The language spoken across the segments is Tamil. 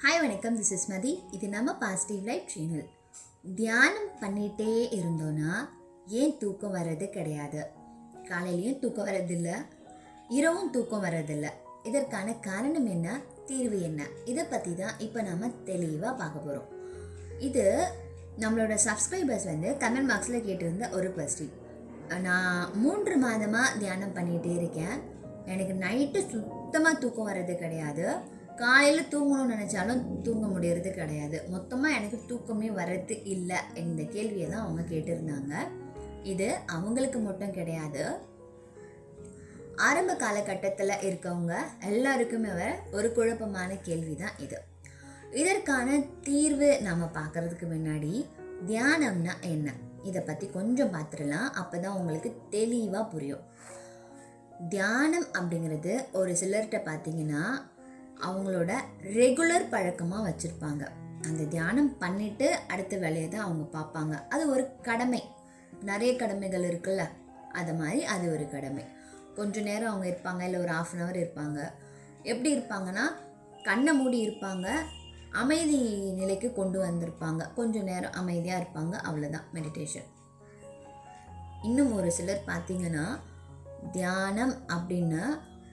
ஹாய் வணக்கம். திஸ் இஸ் மதி இது நம்ம பாசிட்டிவ் லைஃப் சேனல் தியானம் பண்ணிகிட்டே இருந்தோன்னா ஏன் தூக்கம் வர்றது கிடையாது? காலையிலையும் தூக்கம் வர்றதில்லை இரவும் தூக்கம் வர்றதில்லை. இதற்கான காரணம் என்ன? தீர்வு என்ன? இதை பற்றி தான் இப்போ நம்ம தெளிவாக பார்க்க போகிறோம் இது நம்மளோட சப்ஸ்கிரைபர்ஸ் வந்து கமெண்ட் பாக்ஸில் கேட்டிருந்த ஒரு கொஸ்டின் நான் மூன்று மாதமாக தியானம் பண்ணிகிட்டே இருக்கேன். எனக்கு நைட்டு சுத்தமாக தூக்கம் வர்றது கிடையாது. காலையில் தூங்கணும்னு நினச்சாலும் தூங்க முடியறது கிடையாது. மொத்தமாக எனக்கு தூக்கமே வர்றது இல்லை இந்த கேள்வியை தான் அவங்க கேட்டிருந்தாங்க. இது அவங்களுக்கு மட்டும் கிடையாது. ஆரம்ப காலகட்டத்தில் இருக்கவங்க எல்லாருக்குமே வர ஒரு குழப்பமான கேள்வி தான் இது. இதற்கான தீர்வு நாம் பார்க்கறதுக்கு முன்னாடி தியானம்னா என்ன? இதை பற்றி கொஞ்சம் பார்த்துடலாம் அப்போ தான் உங்களுக்கு தெளிவாக புரியும். தியானம் அப்படிங்கிறது ஒரு சிலர்கிட்ட பார்த்தீங்கன்னா அவங்களோட ரெகுலர் பழக்கமாக வச்சுருப்பாங்க. அந்த தியானம் பண்ணிட்டு அடுத்த வேலையை தான் அவங்க பார்ப்பாங்க. அது ஒரு கடமை. நிறைய கடமைகள் இருக்குல்ல? அது மாதிரி அது ஒரு கடமை. கொஞ்ச நேரம் அவங்க இருப்பாங்க இல்லை ஒரு ஆஃப் அன் ஹவர் இருப்பாங்க. எப்படி இருப்பாங்கன்னா கண்ணை மூடி இருப்பாங்க அமைதி நிலைக்கு கொண்டு வந்திருப்பாங்க. கொஞ்சம் நேரம் அமைதியாக இருப்பாங்க அவ்வளோதான் மெடிடேஷன் இன்னும் ஒரு சிலர் பார்த்தீங்கன்னா தியானம் அப்படின்னு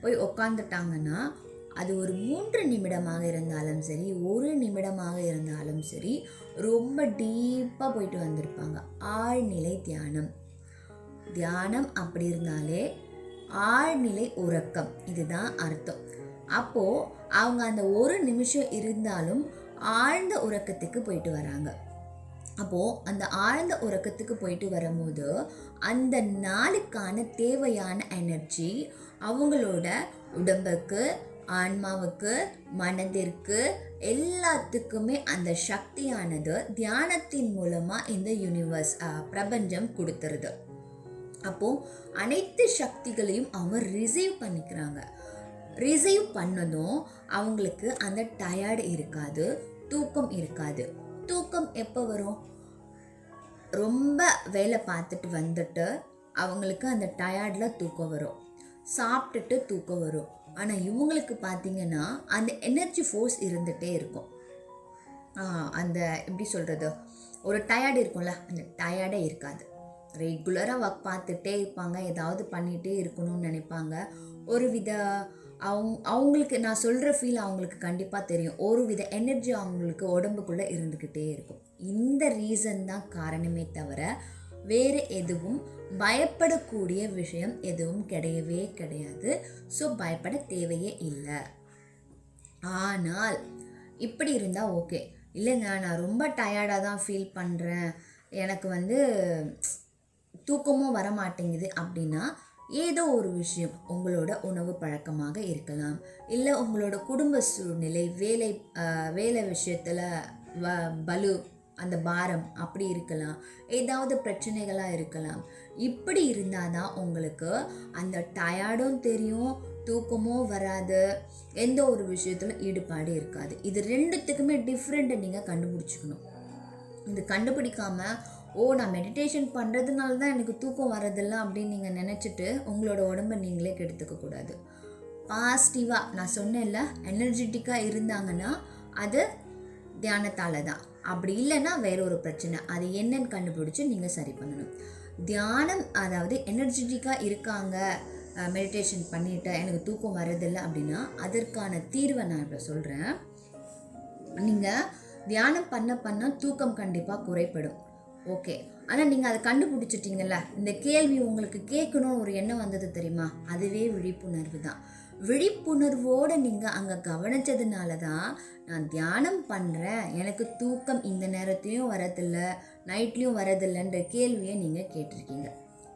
போய் உக்காந்துட்டாங்கன்னா அது ஒரு மூன்று நிமிடமாக இருந்தாலும் சரி ஒரு நிமிடமாக இருந்தாலும் சரி ரொம்ப டீப்பாக போயிட்டு வந்திருப்பாங்க. ஆழ்நிலை தியானம். தியானம் அப்படி இருந்தாலே ஆழ்நிலை உறக்கம். இதுதான் அர்த்தம். அப்போது அவங்க அந்த ஒரு நிமிஷம் இருந்தாலும் ஆழ்ந்த உறக்கத்துக்கு போயிட்டு வராங்க. அப்போது அந்த ஆழ்ந்த உறக்கத்துக்கு போயிட்டு வரும்போது அந்த நாளுக்கான தேவையான எனர்ஜி அவங்களோட உடம்புக்கு ஆன்மாவுக்கு மனதிற்கு எல்லாத்துக்குமே அந்த சக்தியானது தியானத்தின் மூலமாக இந்த யூனிவர்ஸ் பிரபஞ்சம் கொடுத்துருது. அப்போது அனைத்து சக்திகளையும் அவங்க ரிசீவ் பண்ணிக்கிறாங்க. ரிசீவ் பண்ணதும் அவங்களுக்கு அந்த டயர்டு இருக்காது தூக்கம் இருக்காது. தூக்கம் எப்போ வரும்? ரொம்ப வேலை பார்த்துட்டு வந்துட்டு அவங்களுக்கு அந்த டயர்டில் தூக்கம் வரும். சாப்பிட்டுட்டு தூக்கம் வரும். ஆனால் இவங்களுக்கு பார்த்தீங்கன்னா அந்த எனர்ஜி ஃபோர்ஸ் இருந்துகிட்டே இருக்கும். அந்த எப்படி சொல்கிறது ஒரு டயர்டு இருக்கும்ல அந்த டயர்டே இருக்காது. ரெகுலராக ஒர்க் பார்த்துட்டே இருப்பாங்க ஏதாவது பண்ணிகிட்டே இருக்கணும்னு நினைப்பாங்க. ஒரு வித அவங்க அவங்களுக்கு நான் சொல்கிற ஃபீல் அவங்களுக்கு கண்டிப்பாக தெரியும். ஒரு வித எனர்ஜி அவங்களுக்கு உடம்புக்குள்ளே இருந்துக்கிட்டே இருக்கும். இந்த ரீசன் தான் காரணமே தவிர வேறு எதுவும் பயப்படக்கூடிய விஷயம் எதுவும் கிடையவே கிடையாது. ஸோ பயப்பட தேவையே இல்லை. ஆனால் இப்படி இருந்தால் ஓகே. இல்லைங்க நான் ரொம்ப டயர்டாக தான் ஃபீல் பண்ணுறேன் எனக்கு வந்து தூக்கமும் வர மாட்டேங்குது அப்படின்னா ஏதோ ஒரு விஷயம் உங்களோட உணவு பழக்கமாக இருக்கலாம். இல்லை உங்களோட குடும்ப சூழ்நிலை வேலை வேலை விஷயத்தில் வ பலு அந்த பாரம் அப்படி இருக்கலாம் ஏதாவது பிரச்சனைகளாக இருக்கலாம். இப்படி இருந்தால் தான் உங்களுக்கு அந்த டயர்டும் தெரியும் தூக்கமும் வராது எந்த ஒரு விஷயத்தில் ஈடுபாடு இருக்காது. இது ரெண்டுத்துக்குமே டிஃப்ரெண்ட்டை நீங்கள் கண்டுபிடிச்சிக்கணும். இது கண்டுபிடிக்காமல் ஓ நான் மெடிடேஷன் பண்ணுறதுனால தான் எனக்கு தூக்கம் வரதில்லை அப்படின்னு நீங்கள் நினச்சிட்டு உங்களோட உடம்பை நீங்களே கெடுத்துக்கக்கூடாது பாசிட்டிவாக நான் சொன்னேன்ல எனர்ஜெட்டிக்காக இருந்தாங்கன்னா அது தியானத்தால் தான் அப்படி இல்லைன்னா வேற ஒரு பிரச்சனை. அது என்னன்னு கண்டுபிடிச்சி நீங்கள் சரி பண்ணணும். தியானம் அதாவது எனர்ஜெட்டிக்காக இருக்காங்க மெடிடேஷன் பண்ணிவிட்டு எனக்கு தூக்கம் வரதில்லை அப்படின்னா அதற்கான தீர்வை நான் இப்போ சொல்கிறேன் நீங்கள் தியானம் பண்ண பண்ண தூக்கம் கண்டிப்பாக குறைப்படும். ஓகே ஆனால் நீங்கள் அதை கண்டுபிடிச்சிட்டிங்கல்ல இந்த கேள்வி உங்களுக்கு கேட்கணும்னு ஒரு எண்ணம் வந்தது தெரியுமா? அதுவே விழிப்புணர்வு தான். விழிப்புணர்வோடு நீங்கள் அங்கே கவனித்ததுனால தான் நான் தியானம் பண்ணுறேன் எனக்கு தூக்கம் இந்த நேரத்துலையும் வரதில்ல நைட்லேயும் வரதில்லைன்ற கேள்வியை நீங்கள் கேட்டிருக்கீங்க.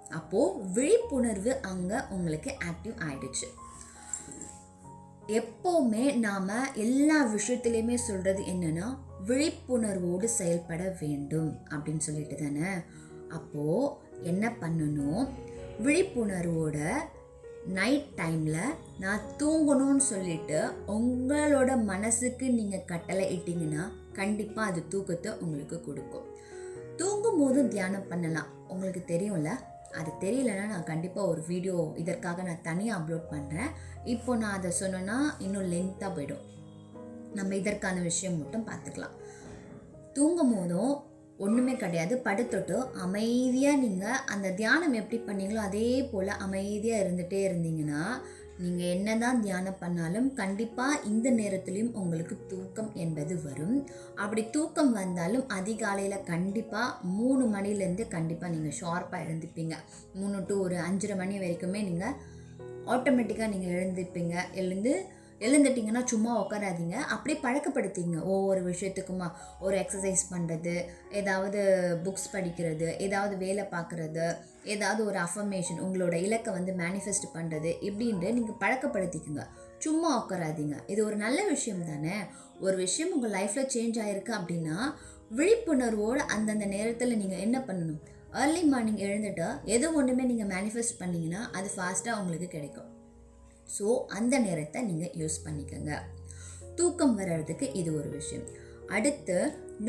அப்போது விழிப்புணர்வு அங்கே உங்களுக்கு ஆக்டிவ் ஆயிடுச்சு. எப்போவுமே நாம் எல்லா விஷயத்துலையுமே சொல்கிறது என்னென்னா விழிப்புணர்வோடு செயல்பட வேண்டும் அப்படின்னு சொல்லிட்டு தானே அப்போது என்ன பண்ணணும்? விழிப்புணர்வோட நைட் டைமில் நான் தூங்கணும்னு சொல்லிட்டு உங்களோட மனசுக்கு நீங்கள் கட்டளை இட்டிங்கன்னா கண்டிப்பாக அது தூக்கத்தை உங்களுக்கு கொடுக்கும். தூங்கும் போது தியானம் பண்ணலாம். உங்களுக்கு தெரியும்ல? அது தெரியலன்னா நான் கண்டிப்பாக ஒரு வீடியோ இதற்காக நான் தனியாக அப்லோட் பண்ணுறேன் இப்போ நான் அதை சொன்னேன்னா இன்னும் லென்த்தாக போயிடும். நம்ம இதற்கான விஷயம் மட்டும் பார்த்துக்கலாம். தூங்கும் போதும் ஒன்றுமே கிடையாது. படுத்துட்டு அமைதியாக நீங்கள் அந்த தியானம் எப்படி பண்ணீங்களோ அதே போல் அமைதியாக இருந்துகிட்டே இருந்தீங்கன்னா நீங்கள் என்ன தான் தியானம் பண்ணாலும் கண்டிப்பாக இந்த நேரத்துலையும் உங்களுக்கு தூக்கம் என்பது வரும். அப்படி தூக்கம் வந்தாலும் அதிகாலையில் கண்டிப்பாக மூணு மணிலேருந்து கண்டிப்பாக நீங்கள் ஷார்ப்பாக எழுந்துப்பீங்க. மூணு டு ஒரு அஞ்சரை மணி வரைக்குமே நீங்கள் ஆட்டோமேட்டிக்காக நீங்கள் எழுந்துப்பீங்க. எழுந்து எழுந்துட்டிங்கன்னா சும்மா உட்காராதீங்க அப்படியே பழக்கப்படுத்திங்க ஒவ்வொரு விஷயத்துக்குமா. ஒரு எக்ஸசைஸ் பண்ணுறது ஏதாவது புக்ஸ் படிக்கிறது ஏதாவது வேலை பார்க்குறது ஏதாவது ஒரு அஃபர்மேஷன் உங்களோட இலக்கை வந்து மேனிஃபெஸ்ட் பண்ணுறது இப்படின்ட்டு நீங்கள் பழக்கப்படுத்திக்குங்க. சும்மா உட்காராதீங்க இது ஒரு நல்ல விஷயம் தானே? ஒரு விஷயம் உங்கள் லைஃப்பில் சேஞ்ச் ஆகிருக்கு அப்படின்னா விழிப்புணர்வோடு அந்தந்த நேரத்தில் நீங்கள் என்ன பண்ணணும்? ஏர்லி மார்னிங் எழுந்துட்டு எது ஒன்றுமே நீங்கள் மேனிஃபெஸ்ட் பண்ணிங்கன்னா அது ஃபாஸ்ட்டாக உங்களுக்கு கிடைக்கும். ஸோ அந்த நேரத்தை நீங்கள் யூஸ் பண்ணிக்கோங்க. தூக்கம் வர்றதுக்கு இது ஒரு விஷயம். அடுத்து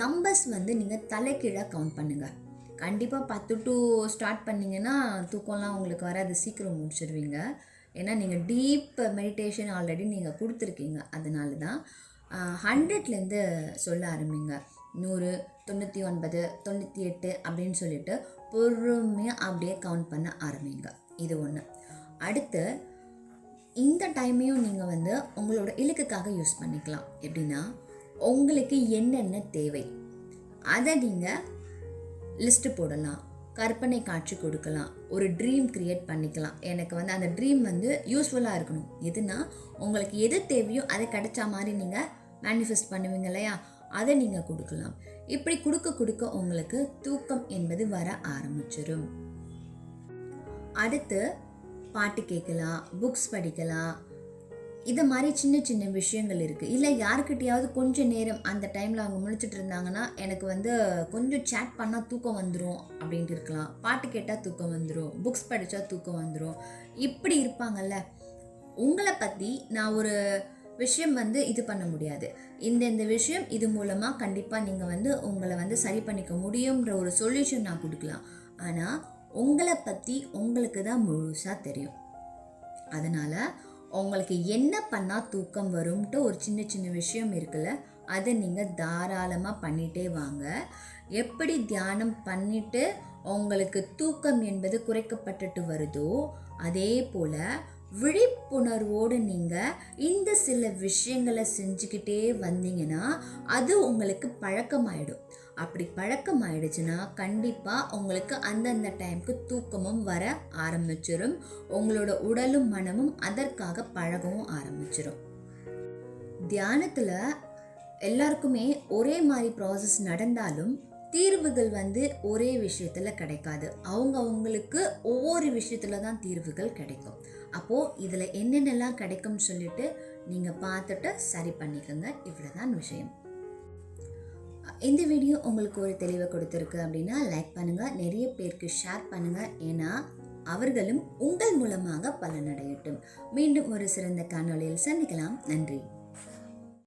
நம்பர்ஸ் வந்து நீங்கள் தலைக்கீழாக கவுண்ட் பண்ணுங்கள் கண்டிப்பாக பத்து டு ஸ்டார்ட் பண்ணிங்கன்னா தூக்கம்லாம் உங்களுக்கு வராது. சீக்கிரம் முடிச்சிடுவீங்க ஏன்னா நீங்கள் டீப் மெடிடேஷன் ஆல்ரெடி நீங்கள் கொடுத்துருக்கீங்க. அதனால தான் ஹண்ட்ரட்லேருந்து சொல்ல ஆரம்பிங்க. நூறு தொண்ணூற்றி ஒன்பது தொண்ணூற்றி எட்டு அப்படின்னு சொல்லிட்டு பொறுமையாக அப்படியே கவுண்ட் பண்ண ஆரம்பிங்க. இது ஒன்று அடுத்து இந்த டைமையும் நீங்கள் வந்து உங்களோட இலக்குக்காக யூஸ் பண்ணிக்கலாம். எப்படின்னா உங்களுக்கு என்னென்ன தேவை? அதை நீங்கள் லிஸ்ட்டு போடலாம். கற்பனை காட்சி கொடுக்கலாம். ஒரு ட்ரீம் க்ரியேட் பண்ணிக்கலாம். எனக்கு வந்து அந்த ட்ரீம் வந்து யூஸ்ஃபுல்லாக இருக்கணும். எதுனா உங்களுக்கு எது தேவையோ அதை கிடைச்ச மாதிரி நீங்கள் மேனிஃபெஸ்ட் பண்ணுவீங்க இல்லையா? அதை நீங்கள் கொடுக்கலாம். இப்படி கொடுக்க கொடுக்க உங்களுக்கு தூக்கம் என்பது வர ஆரம்பிச்சிடும் அடுத்து பாட்டு கேட்கலாம் புக்ஸ் படிக்கலாம் இது மாதிரி சின்ன சின்ன விஷயங்கள் இருக்குது இல்லை யாருக்கிட்டையாவது கொஞ்சம் நேரம் அந்த டைமில் அவங்க முழிச்சிட்டு இருந்தாங்கன்னா எனக்கு வந்து கொஞ்சம் சேட் பண்ணால் தூக்கம் வந்துடும் அப்படின்ட்டு இருக்கலாம். பாட்டு கேட்டால் தூக்கம் வந்துடும் புக்ஸ் படித்தா தூக்கம் வந்துடும் இப்படி இருப்பாங்கல்ல. உங்களை பற்றி நான் ஒரு விஷயம் வந்து இது பண்ண முடியாது. இந்த இந்த விஷயம் இது மூலமாக கண்டிப்பாக நீங்கள் வந்து உங்களை வந்து சரி பண்ணிக்க முடியுன்ற ஒரு சொல்யூஷன் நான் கொடுக்கலாம். ஆனால் உங்களை பற்றி உங்களுக்கு தான் முழுசாக தெரியும். அதனால் உங்களுக்கு என்ன பண்ணால் தூக்கம் வரும்ன்ட்டு ஒரு சின்ன சின்ன விஷயம் இருக்குல்ல அதை நீங்கள் தாராளமாக பண்ணிகிட்டே வாங்க. எப்படி தியானம் பண்ணிட்டு உங்களுக்கு தூக்கம் என்பது குறைக்கப்பட்டுட்டு வருதோ அதே போல் விழிப்புணர்வோடு நீங்கள் இந்த சில விஷயங்களை செஞ்சுக்கிட்டே வந்தீங்கன்னா அது உங்களுக்கு பழக்கமாயிடும். அப்படி பழக்கம் ஆயிடுச்சுன்னா கண்டிப்பாக உங்களுக்கு அந்தந்த டைமுக்கு தூக்கமும் வர ஆரம்பிச்சிடும் உங்களோட உடலும் மனமும் அதற்காக பழகவும் ஆரம்பிச்சிடும் தியானத்தில் எல்லாருக்குமே ஒரே மாதிரி ப்ராசஸ் நடந்தாலும் தீர்வுகள் வந்து ஒரே விஷயத்தில் கிடைக்காது. அவங்க அவங்களுக்கு ஒவ்வொரு விஷயத்தில் தான் தீர்வுகள் கிடைக்கும். அப்போது இதில் என்னென்னலாம் கிடைக்கும்னு சொல்லிட்டு நீங்கள் பார்த்துட்டு சரி பண்ணிக்கோங்க. இவ்வளோதான் விஷயம். இந்த வீடியோ உங்களுக்கு ஒரு தெளிவை கொடுத்துருக்கு அப்படின்னா லைக் பண்ணுங்கள் நிறைய பேருக்கு ஷேர் பண்ணுங்கள் ஏன்னா அவர்களும் உங்கள் மூலமாக பலனடையட்டும். மீண்டும் ஒரு சிறந்த காணொலியில் சந்திக்கலாம். நன்றி.